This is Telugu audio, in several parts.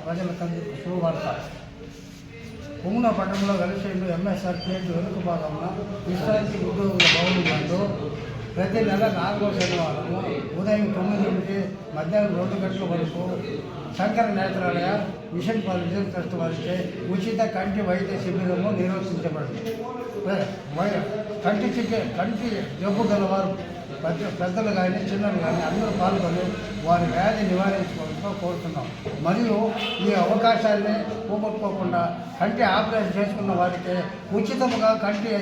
ప్రజలకందరికీ శుభవార్త కుమ్మున పట్టణంలో వెలసేలు ఎంఎస్ఆర్ ప్లేట్ వెనుక భాగంలో విశ్రాంతి ఉద్యోగుల భవనంలో ప్రతి నెల నాలుగో శనివారం ఉదయం తొమ్మిది నుండి మధ్యాహ్నం రెండు గంటల వరకు Sankara Nethralaya mission for vision trust వారిచే ఉచిత కంటి వైద్య శిబిరము నిర్వహించబడింది కంటి చికి కంటి జబ్బు గలవారు ప్రతి పెద్దలు కానీ చిన్నలు కానీ అందరూ పాల్గొని వారి వ్యాధి నివారించుకోవడంతో కోరుతున్నాం. మరియు ఈ అవకాశాన్ని పోగొట్టుకోకుండా కంటి ఆపరేషన్ చేసుకున్న వారికి ఉచితంగా కంటి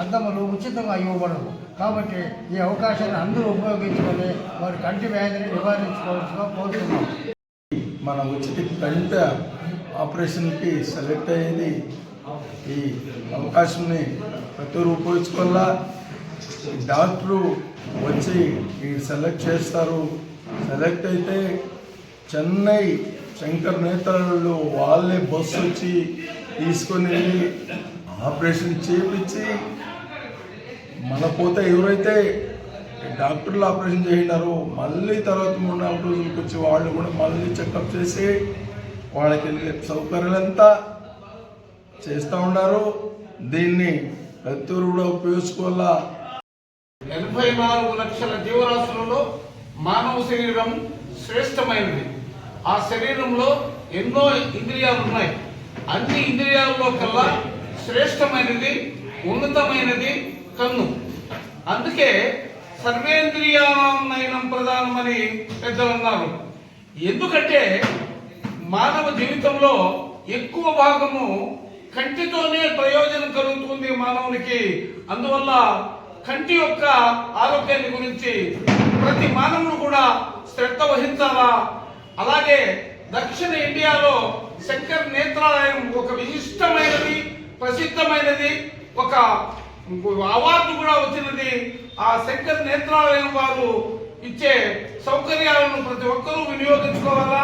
అద్దములు ఉచితంగా ఇవ్వబడవు. కాబట్టి ఈ అవకాశాన్ని అందరూ ఉపయోగించుకొని వారి కంటి వ్యాధిని నివారించుకోవాల్సిగా కోరుతున్నాం. మన ఉచిత కంట ఆపరేషన్కి సెలెక్ట్ అయ్యేది ఈ అవకాశంని ప్రతి ఒక్కరు ఉపయోగించుకోవాలా? డాక్టరు వచ్చి ఈ సెలెక్ట్ చేస్తారు. సెలెక్ట్ అయితే చెన్నై శంకర్ నేతలు వాళ్ళే బస్సు వచ్చి తీసుకొని వెళ్ళి ఆపరేషన్ చేపించి మన పోతే ఎవరైతే డాక్టర్లు ఆపరేషన్ చేసినారో మళ్ళీ తర్వాత మూడు నాలుగు రోజులకు వచ్చి వాళ్ళు కూడా మళ్ళీ చెకప్ చేసి వాళ్ళకి వెళ్ళే సౌకర్యాలంతా చేస్తూ ఉన్నారు. దీన్ని ప్రతి కూడా ఉపయోగించుకోవాలా? ఎనభై నాలుగు లక్షల జీవరాశులలో మానవ శరీరం శ్రేష్టమైనది. ఆ శరీరంలో ఎన్నో ఇంద్రియాలు ఉన్నాయి అన్ని ఇంద్రియాలలో కల్లా శ్రేష్టమైనది ఉన్నతమైనది కన్ను. అందుకే సర్వేంద్రియానైనం ప్రధానమని పెద్దలు అన్నారు ఎందుకంటే మానవ జీవితంలో ఎక్కువ భాగము కంటితోనే ప్రయోజనం కలుగుతుంది మానవునికి. అందువల్ల కంటి యొక్క ఆరోగ్యాన్ని గురించి ప్రతి మానవుడు కూడా శ్రద్ధ వహించాలా? అలాగే దక్షిణ ఇండియాలో శంకర్ నేత్రాలయం ఒక విశిష్టమైనది ప్రసిద్ధమైనది ఒక అవార్డు కూడా వచ్చినది. ఆ శంకర్ నేత్రాలయం వారు ఇచ్చే సౌకర్యాలను ప్రతి ఒక్కరూ వినియోగించుకోవాలా?